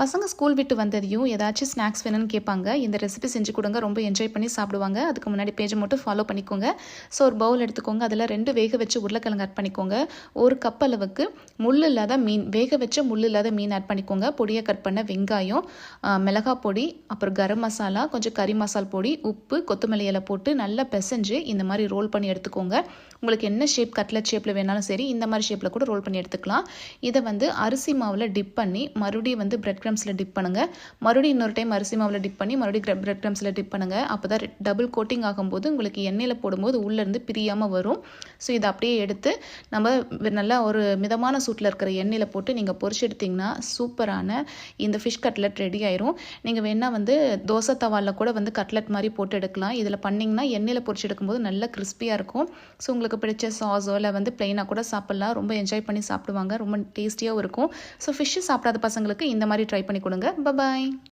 பசங்க ஸ்கூல் விட்டு வந்ததையும் ஏதாச்சும் ஸ்நாக்ஸ் வேணும்னு கேட்பாங்க. இந்த ரெசிபி செஞ்சு கொடுங்க ரொம்ப என்ஜாய் பண்ணி சாப்பிடுவாங்க. அதுக்கு முன்னாடி பேஜை மட்டும் ஃபாலோ பண்ணிக்கோங்க. ஸோ ஒரு பவுல் எடுத்துக்கோங்க. அதில் ரெண்டு வேக வச்சு உருளைக்கிழங்கு ஆட் பண்ணிக்கோங்க. ஒரு கப் அளவுக்கு முள் இல்லாத மீன் வேக வச்ச முள் இல்லாத மீன் ஆட் பண்ணிக்கோங்க. பொடியை கட் பண்ண வெங்காயம் மிளகாய் பொடி அப்புறம் கரம் மசாலா கொஞ்சம் கறி மசால் பொடி உப்பு கொத்தமல்லி இலை போட்டு நல்லா பிசைஞ்சு இந்த மாதிரி ரோல் பண்ணி எடுத்துக்கோங்க. உங்களுக்கு என்ன ஷேப் கட்லட் ஷேப்பில் வேணாலும் சரி இந்த மாதிரி ஷேப்பில் கூட ரோல் பண்ணி எடுத்துக்கலாம். இதை வந்து அரிசி மாவில் டிப் பண்ணி மறுபடியும் வந்து பிரெட் க்ரம்ஸில் டிப் பண்ணுங்கள் மறுபடியும் இன்னொரு டைம் அரிசி மாவில் டிப் பண்ணி மறுபடியும் பிரெட் க்ரம்ஸில் டிப் பண்ணுங்கள் அப்போ தான் டபுள் கோட்டிங் ஆகும்போது உங்களுக்கு எண்ணெயில் போடும்போது உள்ளேருந்து பிரியாமல் வரும். ஸோ இதை அப்படியே எடுத்து நம்ம நல்லா ஒரு மிதமான சூட்டில் இருக்கிற எண்ணெயில் போட்டு நீங்கள் பொரிச்சு எடுத்தீங்கன்னா சூப்பரான இந்த ஃபிஷ் கட்லட் ரெடி ஆயிரும். நீங்கள் வேணால் வந்து தோசை தவாலில் கூட வந்து கட்லட் மாதிரி போட்டு எடுக்கலாம். இதில் பண்ணிங்கன்னா எண்ணெயில் பொரிச்சு எடுக்கும்போது நல்லா கிறிஸ்பியாக இருக்கும். ஸோ உங்களுக்கு பிடிச்ச சாஸோ இல்லை வந்து பிளெயினாக கூட சாப்பிட்லாம். ரொம்ப என்ஜாய் பண்ணி சாப்பிடுவாங்க. ரொம்ப டேஸ்டியாகவும் இருக்கும். ஸோ ஃபிஷ்ஷு சாப்பிடாத பசங்களுக்கு இந்த மாதிரி ட்ரை பண்ணி கொடுங்க. பபாய்